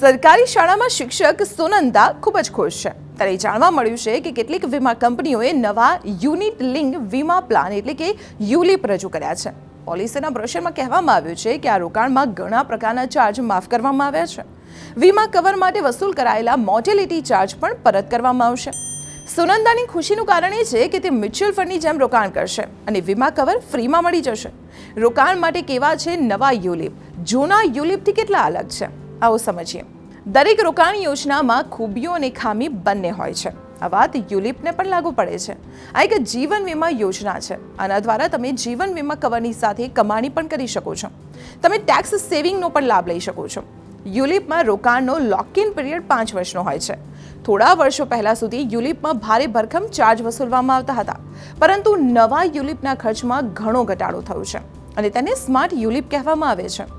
સરકારી શાળામાં શિક્ષક સોનંદા ખૂબ જ ખુશ છે. ત્યારે જાણવા મળ્યું છે કે કેટલીક વીમા કંપનીઓએ નવા યુનિટ લિંક વીમા પ્લાન એટલે કે યુલિપ રજૂ કર્યા છે. પોલિસીના બ્રોશરમાં કહેવામાં આવ્યું છે કે આ રોકાણમાં ઘણા પ્રકારના ચાર્જ માફ કરવામાં આવ્યા છે. વીમા કવર માટે વસૂલ કરાયેલા મોર્ટેલિટી ચાર્જ પણ પરત કરવામાં આવશે. સુનંદાની ખુશીનું કારણ એ છે કે તે મ્યુચ્યુઅલ ફંડની જેમ રોકાણ કરશે અને વીમા કવર ફ્રીમાં મળી જશે. રોકાણ માટે કેવા છે નવા યુલિપ? જૂના યુલિપથી કેટલા અલગ છે? આવો સમજીએ. દરેક રોકાણ યોજનામાં ખૂબીઓ અને ખામી બંને હોય છે. આ વાત યુલિપને પણ લાગુ પડે છે. આ એક જીવન વીમા યોજના છે. આના દ્વારા તમે જીવન વીમા કવરની સાથે કમાણી પણ કરી શકો છો. તમે ટેક્સ સેવિંગનો પણ લાભ લઈ શકો છો. યુલિપમાં રોકાણનો લોક ઇન પિરિયડ પાંચ વર્ષનો હોય છે. થોડા વર્ષો પહેલા સુધી યુલિપમાં ભારે ભરખમ ચાર્જ વસૂલવામાં આવતા હતા. પરંતુ નવા યુલિપના ખર્ચમાં ઘણો ઘટાડો થયો છે. અને તેને સ્માર્ટ યુલિપ કહેવામાં આવે છે.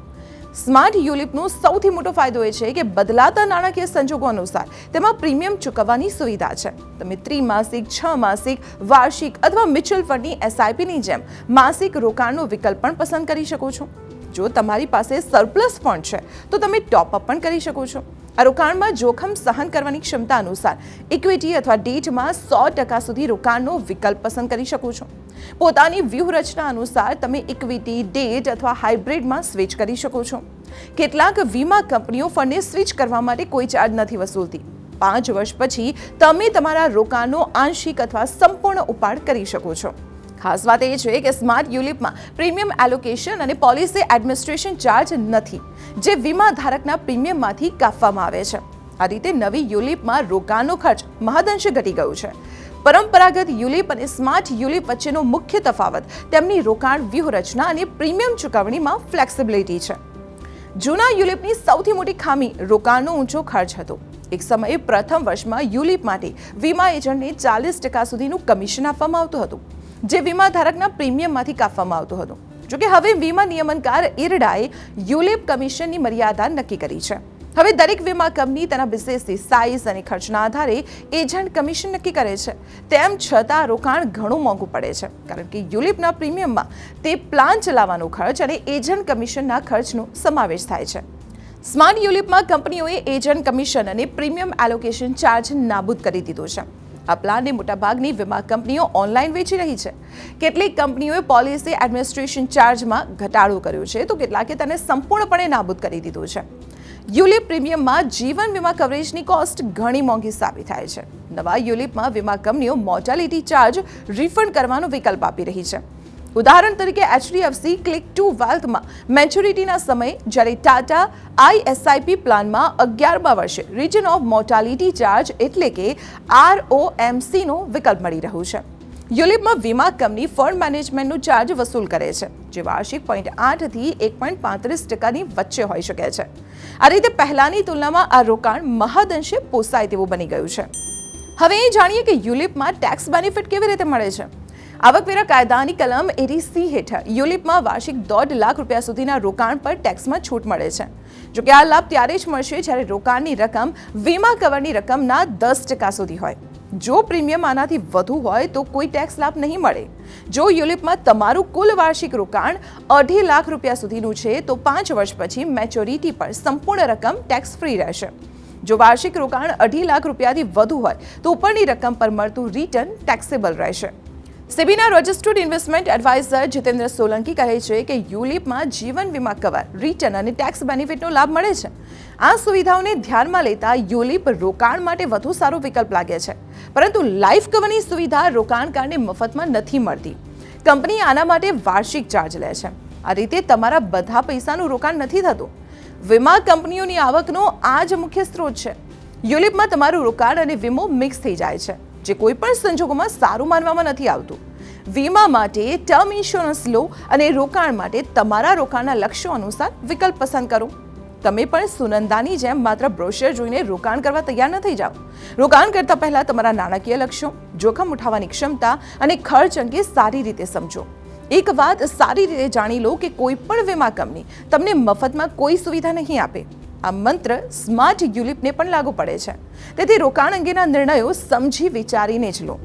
સ્માર્ટ યુલિપનો સૌથી મોટો ફાયદો એ છે કે બદલાતા નાણાકીય સંજોગો અનુસાર તેમાં પ્રીમિયમ ચૂકવવાની સુવિધા છે. તમે ત્રિમાસિક છ માસિક, વાર્ષિક અથવા મ્યુચ્યુઅલ ફંડની એસઆઈપીની જેમ માસિક રોકાણનો વિકલ્પ પણ પસંદ કરી શકો છો. જો તમારી પાસે સરપ્લસ ફંડ છે, તો તમે ટોપઅપ પણ કરી શકો છો. આ રોકાણમાં જોખમ સહન કરવાની ક્ષમતા અનુસાર ઇક્વિટી અથવા ડેટમાં સો ટકા સુધી રોકાણનો વિકલ્પ પસંદ કરી શકો છો. પોતાની વ્યૂહરચના અનુસાર તમે ઇક્વિટી ડેટ અથવા હાઇબ્રિડમાં સ્વિચ કરી શકો છો. કેટલાક વીમા કંપનીઓ ફંડને સ્વિચ કરવા માટે કોઈ ચાર્જ નથી વસૂલતી. પાંચ વર્ષ પછી તમે તમારા રોકાણનો આંશિક અથવા સંપૂર્ણ ઉપાડ કરી શકો છો. ખાસ વાત એ છે કે સ્માર્ટ યુલિપમાં પ્રીમિયમ એલોકેશન અને પોલિસી એડમિનિસ્ટ્રેશન ચાર્જ નથી, જે વીમા ધારકના પ્રીમિયમમાંથી કાપવામાં આવે છે. આ રીતે નવી યુલિપમાં રોકાણનો ખર્ચ મહદઅંશે ઘટી ગયો છે. પરંપરાગત યુલિપ અને સ્માર્ટ યુલિપ વચ્ચેનો મુખ્ય તફાવત તેમની રોકાણ વ્યૂહરચના અને પ્રીમિયમ ચૂકવણીમાં ફ્લેક્સિબિલિટી છે. જૂના યુલિપની સૌથી મોટી ખામી રોકાણનો ઊંચો ખર્ચ હતો. એક સમયે પ્રથમ વર્ષમાં યુલિપ માટે વીમા એજન્ટને ચાલીસ ટકા સુધીનું કમિશન આપવામાં આવતું હતું. જે વીમા ધારકના પ્રીમિયમમાંથી કાપવામાં આવતું હતું. જોકે હવે વીમા નિયમનકાર ઇરડાએ યુલિપ કમિશનની મર્યાદા નક્કી કરી છે. હવે દરેક વીમા કંપની તેના બિઝનેસની સાઇઝ અને ખર્ચના આધારે એજન્ટ કમિશન નક્કી કરે છે. તેમ છતાં રોકાણ ઘણું મોંઘું પડે છે. કારણ કે યુલિપના પ્રીમિયમમાં તે પ્લાન ચલાવવાનો ખર્ચ અને એજન્ટ કમિશનના ખર્ચનો સમાવેશ થાય છે. સ્માર્ટ યુલિપમાં કંપનીઓએ એજન્ટ કમિશન અને પ્રીમિયમ એલોકેશન ચાર્જ નાબૂદ કરી દીધો છે. આ પ્લાનને મોટાભાગની વીમા કંપનીઓ ઓનલાઈન વેચી રહી છે. કેટલીક કંપનીઓએ પોલિસી એડમિનિસ્ટ્રેશન ચાર્જમાં ઘટાડો કર્યો છે, તો કેટલાકે તેને સંપૂર્ણપણે નાબૂદ કરી દીધું છે. યુલિપ પ્રીમિયમમાં જીવન વીમા કવરેજની કોસ્ટ ઘણી મોંઘી સાબિત થાય છે. નવા યુલિપમાં વીમા કંપનીઓ મોર્ટાલિટી ચાર્જ રિફંડ કરવાનો વિકલ્પ આપી રહી છે. ઉદાહરણ તરીકે એચડીએફસી ક્લિક ટુ વેલ્થમાં મેચ્યોરિટીના સમયે જ્યારે ટાટા આઈએસઆઈપી પ્લાનમાં અગિયારમા વર્ષે રિજન ઓફ મોર્ટાલિટી ચાર્જ એટલે કે આરઓએમસીનો વિકલ્પ મળી રહ્યું છે. યુલિપમાં વીમા કંપની ફંડ મેનેજમેન્ટનું ચાર્જ વસૂલ કરે છે, જે વાર્ષિક પોઈન્ટ આઠથી એક પોઈન્ટ પાંત્રીસ ટકાની વચ્ચે હોઈ શકે છે. આ રીતે પહેલાંની તુલનામાં આ રોકાણ મહદઅંશે પોસાય તેવું બની ગયું છે. હવે એ જાણીએ કે યુલિપમાં ટેક્સ બેનિફિટ કેવી રીતે મળે છે? આવકવેરા કાયદાની કલમ એરી સી હેઠળ યુલિપમાં વાર્ષિક દોઢ લાખ રૂપિયા સુધીના રોકાણ પર ટેક્સમાં છૂટ મળે છે. જોકે આ લાભ ત્યારે જ મળશે જ્યારે રોકાણની રકમ, વીમા કવરની રકમના દસ ટકા સુધી હોય. જો પ્રીમિયમ આનાથી વધુ હોય તો કોઈ ટેક્સ લાભ નહીં મળે. જો યુલિપમાં તમારું કુલ વાર્ષિક રોકાણ અઢી લાખ રૂપિયા સુધીનું છે, તો પાંચ વર્ષ પછી મેચ્યોરિટી પર સંપૂર્ણ રકમ ટેક્સ ફ્રી રહેશે. જો વાર્ષિક રોકાણ અઢી લાખ રૂપિયાથી વધુ હોય, તો ઉપરની રકમ પર મળતું રિટર્ન ટેક્સેબલ રહેશે. સેબીના registered investment adviser Jitendra Solanki કહે છે કે યુલિપમાં જીવન વીમા કવર રિટર્ન અને ટેક્સ બેનિફિટનો લાભ મળે છે. આ સુવિધાઓને ધ્યાનમાં લેતા યુલિપ રોકાણ માટે વધુ સારો વિકલ્પ લાગે છે. પરંતુ લાઈફ કવરની સુવિધા રોકાણકારને મફતમાં નથી મળતી. કંપની આના માટે વાર્ષિક ચાર્જ લે છે. આ રીતે તમારા બધા પૈસાનું રોકાણ નથી થતું. વીમા કંપનીઓની આવકનો આ જ મુખ્ય સ્ત્રોત છે. યુલિપમાં તમારું રોકાણ અને વીમો મિક્સ થઈ જાય છે. જે કોઈ પણ સંજોગોમાં સારું માનવામાં નથી આવતું. વીમા માટે ટર્મ ઇન્સ્યોરન્સ લો અને રોકાણ માટે તમારા રોકાણના લક્ષ્યો અનુસાર વિકલ્પ પસંદ કરો. તમે પણ સુનંદાની જેમ માત્ર બ્રોશર જોઈને રોકાણ કરવા તૈયાર ન થઈ જાઓ. રોકાણ કરતા પહેલા તમારા નાણાકીય લક્ષ્યો, જોખમ ઉઠાવવાની ક્ષમતા અને ખર્ચ અંગે સારી રીતે સમજો. એક વાત સારી રીતે જાણી લો કે કોઈ પણ વીમા કંપની તમને મફતમાં કોઈ સુવિધા નહીં આપે. આ મંત્ર સ્માર્ટ યુલિપને પણ લાગુ પડે છે. તેથી રોકાણ અંગેના નિર્ણયો સમજી વિચારીને જ લો.